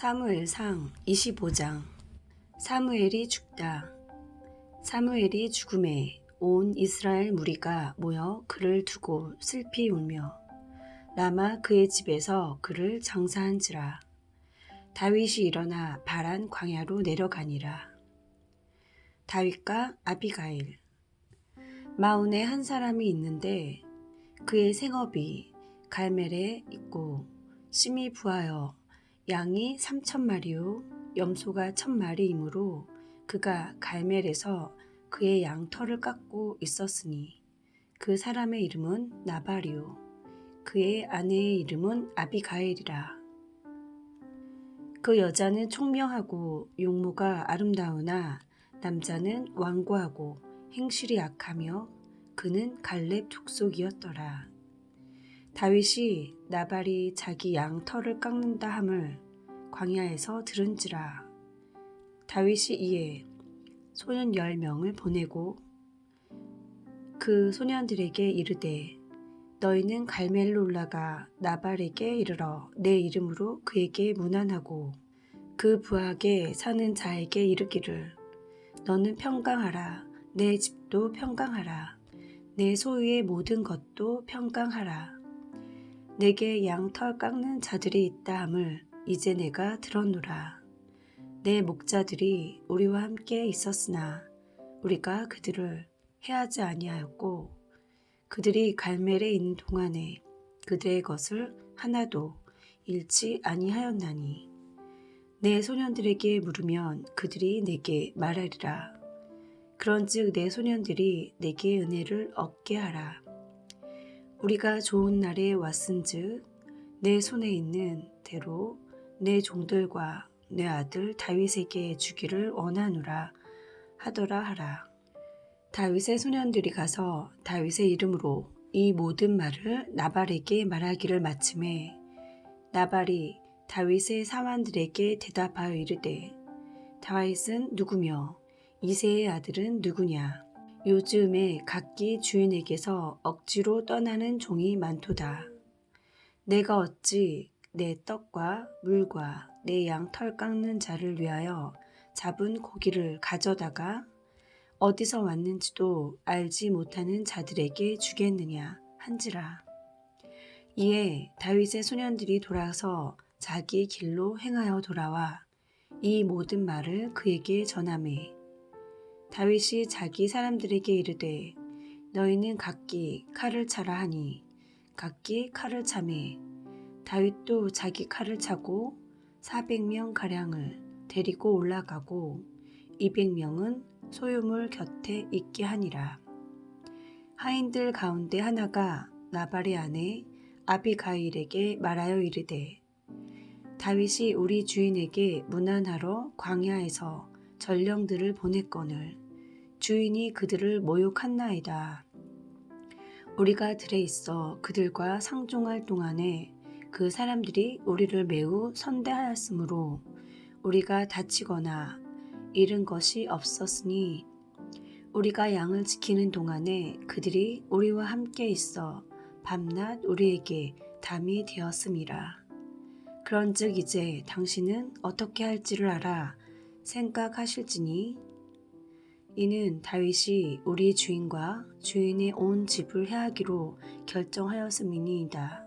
사무엘상 25장 사무엘이 죽다. 사무엘이 죽음에 온 이스라엘 무리가 모여 그를 두고 슬피 울며 라마 그의 집에서 그를 장사한지라. 다윗이 일어나 바란 광야로 내려가니라. 다윗과 아비가일 마운에 한 사람이 있는데 그의 생업이 갈멜에 있고 심히 부하여 양이 삼천 마리요 염소가 천 마리이므로 그가 갈멜에서 그의 양털을 깎고 있었으니 그 사람의 이름은 나발이요 그의 아내의 이름은 아비가일이라 그 여자는 총명하고 용모가 아름다우나 남자는 완고하고 행실이 악하며 그는 갈렙 족속이었더라. 다윗이 나발이 자기 양 털을 깎는다 함을 광야에서 들은지라. 다윗이 이에 소년 열 명을 보내고 그 소년들에게 이르되 너희는 갈멜로 올라가 나발에게 이르러 내 이름으로 그에게 문안하고 그 부하게 사는 자에게 이르기를 너는 평강하라 내 집도 평강하라 내 소유의 모든 것도 평강하라 내게 양털 깎는 자들이 있다 함을 이제 내가 들었노라. 내 목자들이 우리와 함께 있었으나 우리가 그들을 해하지 아니하였고 그들이 갈멜에 있는 동안에 그들의 것을 하나도 잃지 아니하였나니 내 소년들에게 물으면 그들이 내게 말하리라. 그런즉 내 소년들이 내게 은혜를 얻게 하라. 우리가 좋은 날에 왔은즉 내 손에 있는 대로 내 종들과 내 아들 다윗에게 주기를 원하노라 하더라 하라. 다윗의 소년들이 가서 다윗의 이름으로 이 모든 말을 나발에게 말하기를 마침에 나발이 다윗의 사환들에게 대답하여 이르되 다윗은 누구며 이세의 아들은 누구냐 요즘에 각기 주인에게서 억지로 떠나는 종이 많도다. 내가 어찌 내 떡과 물과 내 양 털 깎는 자를 위하여 잡은 고기를 가져다가 어디서 왔는지도 알지 못하는 자들에게 주겠느냐 한지라. 이에 다윗의 소년들이 돌아서 자기 길로 행하여 돌아와 이 모든 말을 그에게 전함에 다윗이 자기 사람들에게 이르되 너희는 각기 칼을 차라 하니 각기 칼을 차매 다윗도 자기 칼을 차고 400명 가량을 데리고 올라가고 200명은 소유물 곁에 있게 하니라. 하인들 가운데 하나가 나발의 아내 아비가일에게 말하여 이르되 다윗이 우리 주인에게 문안하러 광야에서 전령들을 보냈거늘 주인이 그들을 모욕한나이다. 우리가 들에 있어 그들과 상종할 동안에 그 사람들이 우리를 매우 선대하였으므로 우리가 다치거나 잃은 것이 없었으니 우리가 양을 지키는 동안에 그들이 우리와 함께 있어 밤낮 우리에게 담이 되었음이라. 그런즉 이제 당신은 어떻게 할지를 알아 생각하실지니 이는 다윗이 우리 주인과 주인의 온 집을 해하기로 결정하였음이니이다.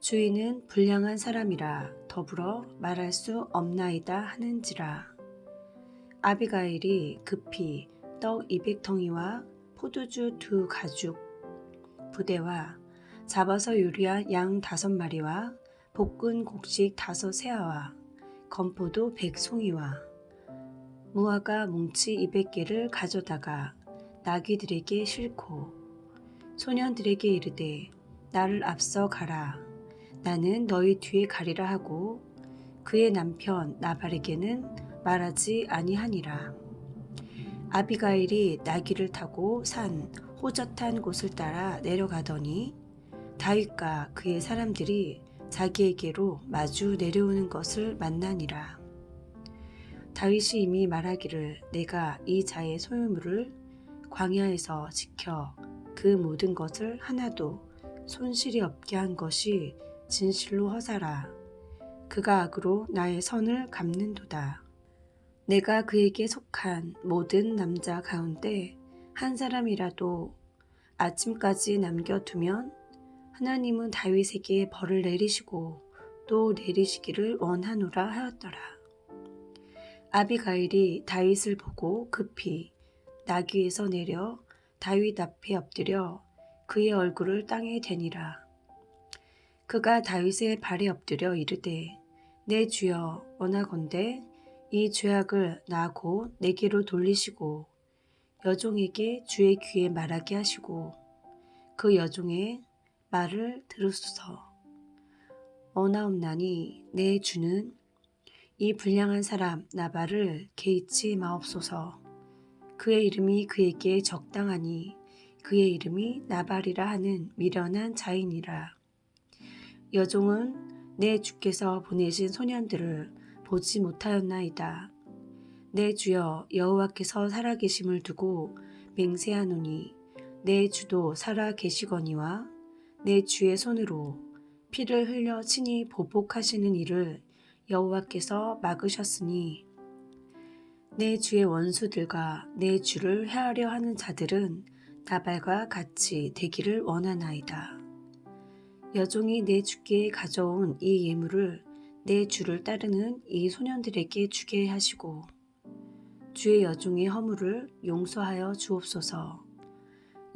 주인은 불량한 사람이라 더불어 말할 수 없나이다 하는지라. 아비가일이 급히 떡 200덩이와 포도주 두 가죽 부대와 잡아서 요리한 양 다섯 마리와 볶은 곡식 다섯 세아와 건포도 백송이와 무화과 뭉치 200개를 가져다가 나귀들에게 싣고 소년들에게 이르되 나를 앞서 가라. 나는 너희 뒤에 가리라 하고 그의 남편 나발에게는 말하지 아니하니라. 아비가일이 나귀를 타고 산 호젓한 곳을 따라 내려가더니 다윗과 그의 사람들이 자기에게로 마주 내려오는 것을 만나니라. 다윗이 이미 말하기를 내가 이 자의 소유물을 광야에서 지켜 그 모든 것을 하나도 손실이 없게 한 것이 진실로 허사라. 그가 악으로 나의 선을 갚는도다. 내가 그에게 속한 모든 남자 가운데 한 사람이라도 아침까지 남겨두면 하나님은 다윗에게 벌을 내리시고 또 내리시기를 원하노라 하였더라. 아비가일이 다윗을 보고 급히 나귀에서 내려 다윗 앞에 엎드려 그의 얼굴을 땅에 대니라. 그가 다윗의 발에 엎드려 이르되 내 주여 원하건대 이 죄악을 나 곧 내게로 돌리시고 여종에게 주의 귀에 말하게 하시고 그 여종의 말을 들으소서. 원하옵나니 내 주는 이 불량한 사람 나발을 개의치 마옵소서. 그의 이름이 그에게 적당하니 그의 이름이 나발이라 하는 미련한 자이니라. 여종은 내 주께서 보내신 소년들을 보지 못하였나이다. 내 주여 여호와께서 살아계심을 두고 맹세하노니 내 주도 살아계시거니와 내 주의 손으로 피를 흘려 친히 보복하시는 일을 여호와께서 막으셨으니 내 주의 원수들과 내 주를 해하려 하는 자들은 나발과 같이 되기를 원하나이다. 여종이 내 주께 가져온 이 예물을 내 주를 따르는 이 소년들에게 주게 하시고 주의 여종의 허물을 용서하여 주옵소서.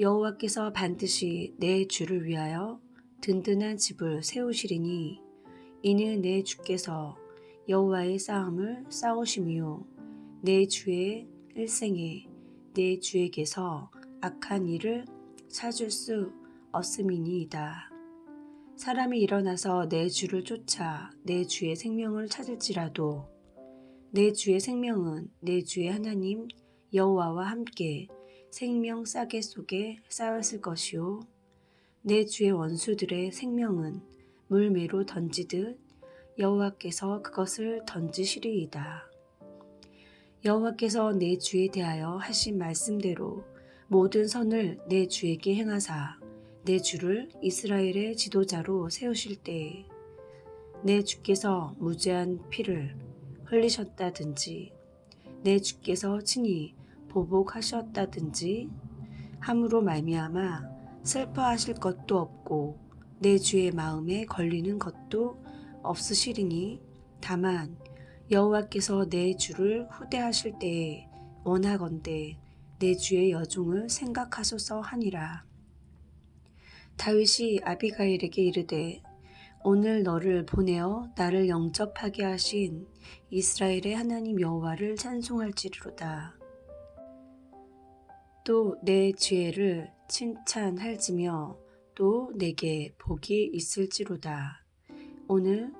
여호와께서 반드시 내 주를 위하여 든든한 집을 세우시리니 이는 내 주께서 여호와의 싸움을 싸우심이요 내 주의 일생에 내 주에게서 악한 일을 찾을 수 없음이니이다. 사람이 일어나서 내 주를 쫓아 내 주의 생명을 찾을지라도 내 주의 생명은 내 주의 하나님 여호와와 함께 생명 싸개 속에 쌓였을 것이요 내 주의 원수들의 생명은 물매로 던지듯 여호와께서 그것을 던지시리이다. 여호와께서 내 주에 대하여 하신 말씀대로 모든 선을 내 주에게 행하사 내 주를 이스라엘의 지도자로 세우실 때에 내 주께서 무죄한 피를 흘리셨다든지 내 주께서 친히 보복하셨다든지 함으로 말미암아 슬퍼하실 것도 없고 내 주의 마음에 걸리는 것도 없으시리니 다만 여호와께서 내 주를 후대하실 때에 원하건대 내 주의 여종을 생각하소서 하니라. 다윗이 아비가일에게 이르되 오늘 너를 보내어 나를 영접하게 하신 이스라엘의 하나님 여호와를 찬송할지로다. 또내 지혜를 칭찬할지며 또 내게 복이 있을지로다. 오늘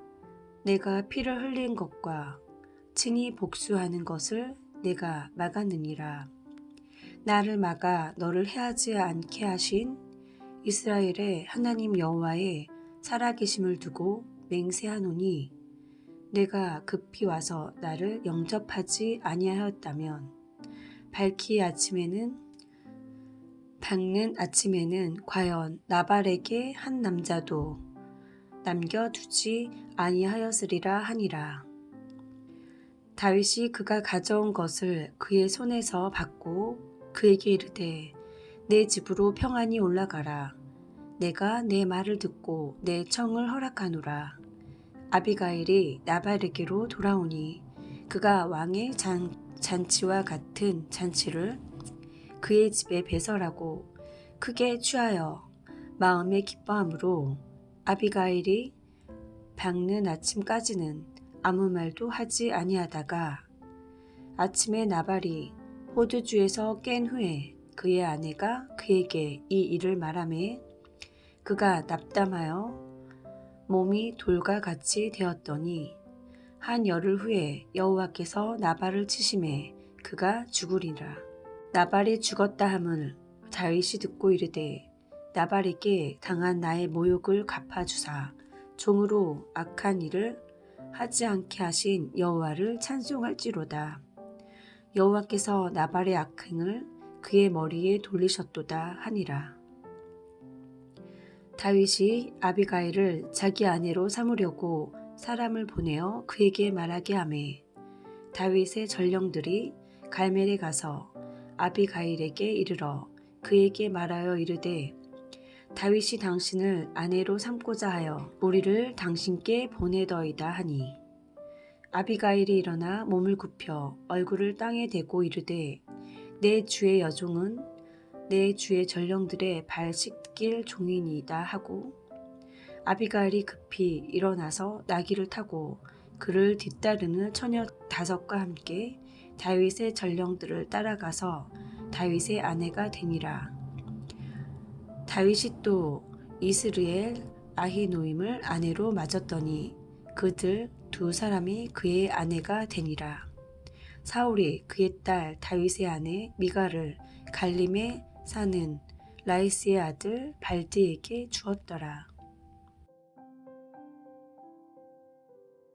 내가 피를 흘린 것과 친히 복수하는 것을 내가 막았느니라. 나를 막아 너를 해하지 않게 하신 이스라엘의 하나님 여호와의 살아계심을 두고 맹세하노니 내가 급히 와서 나를 영접하지 아니하였다면 밝기 아침에는 밝는 아침에는 과연 나발에게 한 남자도 남겨두지 아니하였으리라 하니라. 다윗이 그가 가져온 것을 그의 손에서 받고 그에게 이르되 내 집으로 평안히 올라가라. 내가 내 말을 듣고 내 청을 허락하노라. 아비가일이 나발에게로 돌아오니 그가 왕의 잔, 잔치와 같은 잔치를 그의 집에 배설하고 크게 취하여 마음에 기뻐함으로 아비가일이 밝는 아침까지는 아무 말도 하지 아니하다가 아침에 나발이 호두주에서 깬 후에 그의 아내가 그에게 이 일을 말하매 그가 납담하여 몸이 돌과 같이 되었더니 한 열흘 후에 여호와께서 나발을 치심해 그가 죽으리라. 나발이 죽었다 함을 다윗이 듣고 이르되 나발에게 당한 나의 모욕을 갚아주사 종으로 악한 일을 하지 않게 하신 여호와를 찬송할지로다. 여호와께서 나발의 악행을 그의 머리에 돌리셨도다 하니라. 다윗이 아비가일을 자기 아내로 삼으려고 사람을 보내어 그에게 말하게 하매 다윗의 전령들이 갈멜에 가서 아비가일에게 이르러 그에게 말하여 이르되 다윗이 당신을 아내로 삼고자 하여 우리를 당신께 보내더이다 하니. 아비가일이 일어나 몸을 굽혀 얼굴을 땅에 대고 이르되 내 주의 여종은 내 주의 전령들의 발 씻길 종이니이다 하고 아비가일이 급히 일어나서 나귀를 타고 그를 뒤따르는 처녀 다섯과 함께 다윗의 전령들을 따라가서 다윗의 아내가 되니라. 다윗이 또 이스르엘 아히노임을 아내로 맞았더니 그들 두 사람이 그의 아내가 되니라. 사울이 그의 딸 다윗의 아내 미가를 갈림에 사는 라이스의 아들 발드에게 주었더라.